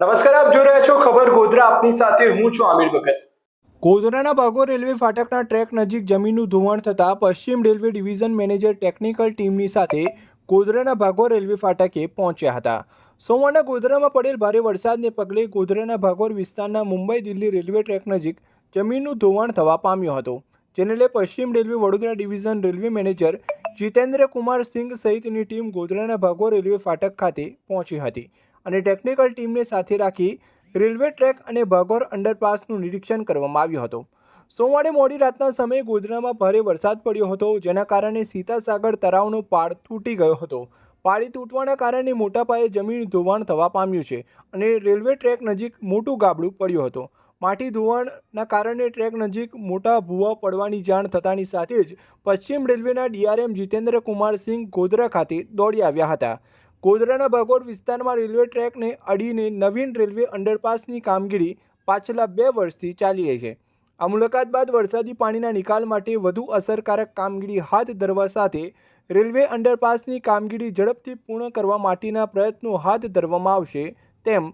નમસ્કાર, આપ જોઈ રહ્યા છો ખબર ગોધરા. આપની સાથે હું છું આમિર ભગત. ગોધરાના ભાગો રેલવે ફાટકના ટ્રેક નજીક જમીનનું ધોવાણ થતાં પશ્ચિમ રેલવે ડિવિઝન મેનેજર ટેકનિકલ ટીમની સાથે ગોધરાના ભાગો રેલવે ફાટકે પહોંચ્યા હતા. સોમવારના ગોધરામાં પડેલ ભારે વરસાદને પગલે ગોધરાના ભાગોર વિસ્તારના મુંબઈ દિલ્હી રેલવે ટ્રેક નજીક જમીનનું ધોવાણ થવા પામ્યું હતું. જેને લઈ પશ્ચિમ railway Vadodara division railway manager Jitendra Kumar Singh સહિતની ટીમ ગોધરાના ભાગો રેલવે ફાટક ખાતે પહોંચી હતી. અને ટેકનિકલ ટીમને સાથે રાખી રેલવે ટ્રેક અને ભાગોર અંડરપાસનું નિરીક્ષણ કરવામાં આવ્યું હતું. સોમવારે મોડી રાતના સમયે ગોધરામાં ભારે વરસાદ પડ્યો હતો, જેના કારણે સીતાસાગર તળાવનો પાળ તૂટી ગયો હતો. પાળી તૂટવાના કારણે મોટા પાયે જમીન ધોવાણ થવા પામ્યું છે અને રેલવે ટ્રેક નજીક મોટું ગાબડું પડ્યું હતું. માટી ધોવાણના કારણે ટ્રેક નજીક મોટા ભૂવા પડવાની જાણ થતાની સાથે જ પશ્ચિમ રેલવેના ડીઆરએમ જીતેન્દ્ર કુમાર સિંહ ગોધરા ખાતે દોડી આવ્યા હતા. ગોધરાના ભાગોળ વિસ્તારમાં રેલવે ટ્રેકને અડીને નવીન રેલવે અંડરપાસની કામગીરી પાછલા બે વર્ષથી ચાલી રહી છે. આ મુલાકાત બાદ વરસાદી પાણીના નિકાલ માટે વધુ અસરકારક કામગીરી હાથ ધરવા સાથે રેલવે અંડરપાસની કામગીરી ઝડપથી પૂર્ણ કરવા માટેના પ્રયત્નો હાથ ધરવામાં આવશે તેમ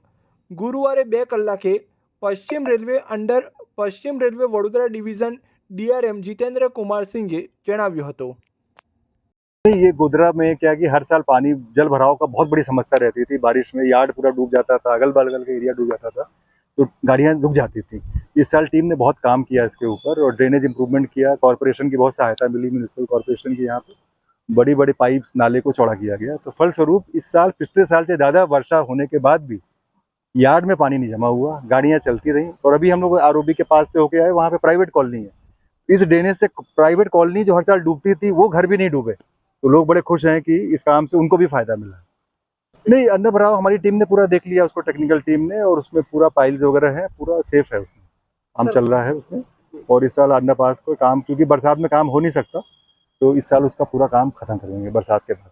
ગુરુવારે બે કલાકે પશ્ચિમ રેલવે અંડર, પશ્ચિમ railway Vadodara division DRM Jitendra Kumar સિંઘે જણાવ્યું હતું. ये गोदरा में क्या कि हर साल पानी, जल भराव का बहुत बड़ी समस्या रहती थी। बारिश में यार्ड पूरा डूब जाता था अगल बगल का एरिया डूब जाता था तो गाड़ियाँ रुक जाती थी। इस साल टीम ने बहुत काम किया इसके ऊपर और ड्रेनेज इंप्रूवमेंट किया। कॉरपोरेशन की बहुत सहायता मिली म्यूनसिपल कॉरपोरेशन की यहाँ पे। बड़ी बड़ी पाइप्स, नाले को चौड़ा किया गया। तो फलस्वरूप इस साल पिछले साल से ज़्यादा वर्षा होने के बाद भी यार्ड में पानी नहीं जमा हुआ, गाड़ियाँ चलती रहीं और अभी हम लोग आरओबी के पास से होके आए, वहाँ पे प्राइवेट कॉलोनी है। इस ड्रेनेज से प्राइवेट कॉलोनी जो हर साल डूबती थी, वो घर भी नहीं डूबे। तो लोग बड़े खुश हैं कि इस काम से उनको भी फ़ायदा मिला। नहीं अन्न भराव हमारी टीम ने पूरा देख लिया उसको टेक्निकल टीम ने और उसमें पूरा पाइल्स वगैरह है पूरा सेफ़ है उसमें। काम चल रहा है उसमें और इस साल अंडरपास को काम क्योंकि बरसात में काम हो नहीं सकता तो इस साल उसका पूरा काम खत्म करेंगे बरसात के बाद।